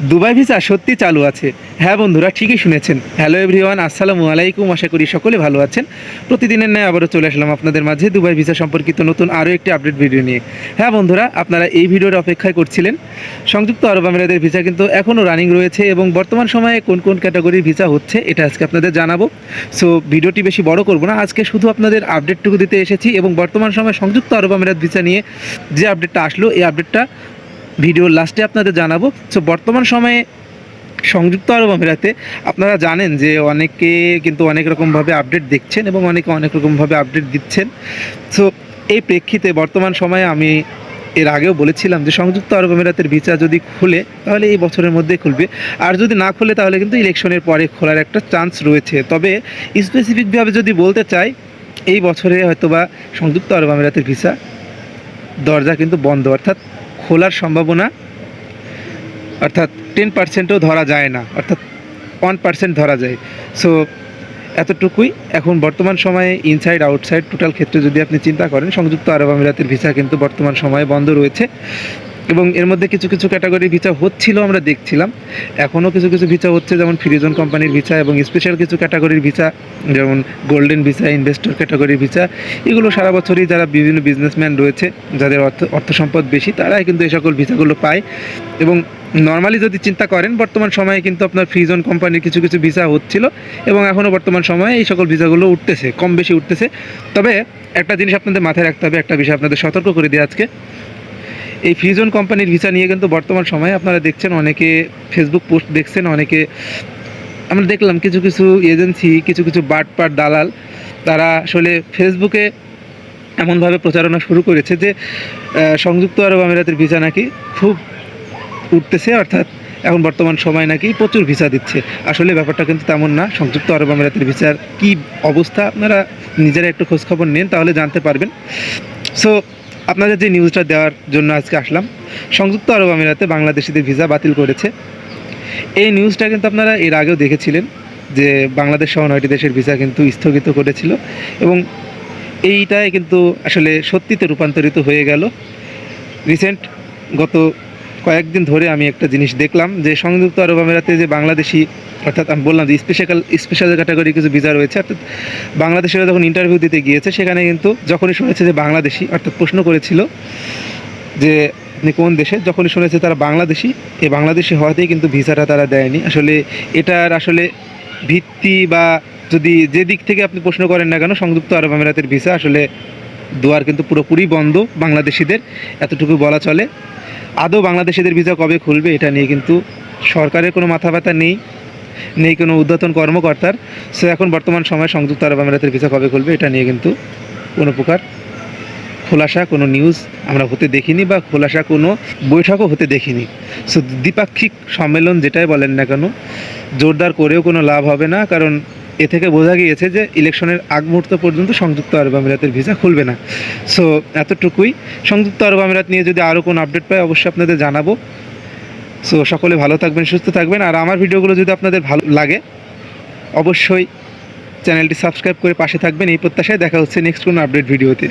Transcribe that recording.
Dubai visa সত্যি চালু আছে। হ্যাঁ বন্ধুরা, ঠিকই শুনেছেন। হ্যালো এভরিওয়ান, আসসালামু আলাইকুম। আশা করি সকলে ভালো আছেন। প্রতিদিনের ন্যায় আবারও চলে আসলাম আপনাদের মাঝে দুবাই ভিসা সম্পর্কিত নতুন আরও একটি আপডেট ভিডিও নিয়ে। হ্যাঁ বন্ধুরা, আপনারা এই ভিডিওর অপেক্ষায় করছিলেন। সংযুক্ত আরব আমিরাতের ভিসা কিন্তু এখনও রানিং রয়েছে এবং বর্তমান সময়ে কোন কোন ক্যাটাগরির ভিসা হচ্ছে এটা আজকে আপনাদের জানাব। সো, ভিডিওটি বেশি বড় করব না। আজকে শুধু আপনাদের আপডেটটুকু দিতে এসেছি এবং বর্তমান সময়ে সংযুক্ত আরব আমিরাত ভিসা নিয়ে যে আপডেটটা আসলো, এই আপডেটটা ভিডিওর লাস্টে আপনাদের জানাব। সো বর্তমান সময়ে সংযুক্ত আরব আমিরাতে আপনারা জানেন যে অনেকে কিন্তু অনেক রকমভাবে আপডেট দেখছেন এবং অনেকে অনেক রকমভাবে আপডেট দিচ্ছেন। সো এই প্রেক্ষিতে বর্তমান সময়ে আমি এর আগেও বলেছিলাম যে সংযুক্ত আরব আমিরাতের ভিসা যদি খুলে, তাহলে এই বছরের মধ্যে খুলবে। আর যদি না খুলে, তাহলে কিন্তু ইলেকশনের পরে খোলার একটা চান্স রয়েছে। তবে স্পেসিফিকভাবে যদি বলতে চাই, এই বছরে হয়তোবা সংযুক্ত আরব আমিরাতের ভিসা দরজা কিন্তু বন্ধ। অর্থাৎ খোলার সম্ভাবনা, অর্থাৎ টেন পার্সেন্টও ধরা যায় না, অর্থাৎ ওয়ান পার্সেন্ট ধরা যায়। সো এতটুকুই এখন বর্তমান সময়ে ইনসাইড আউটসাইড টোটাল ক্ষেত্রে যদি আপনি চিন্তা করেন, সংযুক্ত আরব আমিরাতের ভিসা কিন্তু বর্তমান সময়ে বন্ধ রয়েছে। এবং এর মধ্যে কিছু কিছু ক্যাটাগরির ভিসা হচ্ছিল আমরা দেখছিলাম। এখনও কিছু কিছু ভিসা হচ্ছে, যেমন ফ্রিজন কোম্পানির ভিসা এবং স্পেশাল কিছু ক্যাটাগরির ভিসা যেমন গোল্ডেন ভিসা ইনভেস্টর ক্যাটাগরির ভিসা এগুলো সারা বছরই যারা বিভিন্ন বিজনেসম্যান রয়েছে, যাদের অর্থ অর্থ সম্পদ বেশি, তারাই কিন্তু এই সকল ভিসাগুলো পায়। এবং নর্মালি যদি চিন্তা করেন, বর্তমান সময়ে কিন্তু আপনার ফ্রিজন কোম্পানির কিছু কিছু ভিসা হচ্ছিল এবং এখনও বর্তমান সময়ে এই সকল ভিসাগুলো উঠতেছে, কম বেশি উঠতেছে। তবে একটা জিনিস আপনাদের মাথায় রাখতে হবে, একটা বিষয় আপনাদের সতর্ক করে দিই আজকে। এই ফ্রিজন কোম্পানির ভিসা নিয়ে কিন্তু বর্তমান সময়ে আপনারা দেখছেন অনেকে ফেসবুক পোস্ট দেখছেন, অনেকে আমরা দেখলাম কিছু কিছু এজেন্সি কিছু কিছু বাট পাট দালাল, তারা আসলে ফেসবুকে এমনভাবে প্রচারণা শুরু করেছে যে সংযুক্ত আরব আমিরাতের ভিসা নাকি খুব উঠতেছে, অর্থাৎ এখন বর্তমান সময় নাকি প্রচুর ভিসা দিচ্ছে। আসলে ব্যাপারটা কিন্তু তেমন না, সংযুক্ত আরব আমিরাতের ভিসার কি অবস্থা, আপনারা নিজেরা একটু খোঁজখবর নেন, তাহলে জানতে পারবেন। সো আপনাদের যে নিউজটা দেওয়ার জন্য আজকে আসলাম, সংযুক্ত আরব আমিরাতে বাংলাদেশিদের ভিসা বাতিল করেছে। এই নিউজটা কিন্তু আপনারা এর আগেও দেখেছিলেন যে বাংলাদেশ সহ নয়টি দেশের ভিসা কিন্তু স্থগিত করেছিল এবং এইটাই কিন্তু আসলে সত্যিতে রূপান্তরিত হয়ে গেল। রিসেন্ট গত কয়েকদিন ধরে আমি একটা জিনিস দেখলাম যে সংযুক্ত আরব আমিরাতে যে বাংলাদেশি, অর্থাৎ আমি বললাম যে স্পেশাল স্পেশাল ক্যাটাগরি কিছু ভিসা রয়েছে, অর্থাৎ বাংলাদেশিরা যখন ইন্টারভিউ দিতে গিয়েছে, সেখানে কিন্তু যখনই শুনেছে যে বাংলাদেশি, অর্থাৎ প্রশ্ন করেছিল যে আপনি কোন দেশে, যখনই শুনেছে তারা বাংলাদেশি, এই বাংলাদেশি হওয়াতেই কিন্তু ভিসাটা তারা দেয়নি। আসলে এটার আসলে ভিত্তি বা যদি যে দিক থেকে আপনি প্রশ্ন করেন না কেন, সংযুক্ত আরব আমিরাতের ভিসা আসলে দুয়ার কিন্তু পুরোপুরি বন্ধ বাংলাদেশিদের, এতটুকু বলা চলে। আদৌ বাংলাদেশিদের ভিসা কবে খুলবে এটা নিয়ে কিন্তু সরকারের কোনো মাথা ব্যথা নেই নেই কোনো উদ্যতন কর্মকর্তার। সো এখন বর্তমান সময়ে সংযুক্ত আরব আমিরাতের ভিসা কবে খুলবে এটা নিয়ে কিন্তু কোনো প্রকার খোলাসা, কোনো নিউজ আমরা হতে দেখিনি বা খোলাসা কোনো বৈঠকও হতে দেখিনি। সো দ্বিপাক্ষিক সম্মেলন যেটাই বলেন না কেন, জোরদার করেও কোনো লাভ হবে না, কারণ এ থেকে বোঝা গিয়েছে যে ইলেকশনের আগ মুহূর্ত পর্যন্ত সংযুক্ত আরব আমিরাতের ভিসা খুলবে না। সো এতটুকুই। সংযুক্ত আরব আমিরাত নিয়ে যদি আরও কোনো আপডেট পাই, অবশ্যই আপনাদের জানাব। সো সকলে ভালো থাকবেন, সুস্থ থাকবেন। আর আমার ভিডিওগুলো যদি আপনাদের ভালো লাগে, অবশ্যই চ্যানেলটি সাবস্ক্রাইব করে পাশে থাকবেন। এই প্রত্যাশায় দেখা হচ্ছে নেক্সট কোনো আপডেট ভিডিওতে।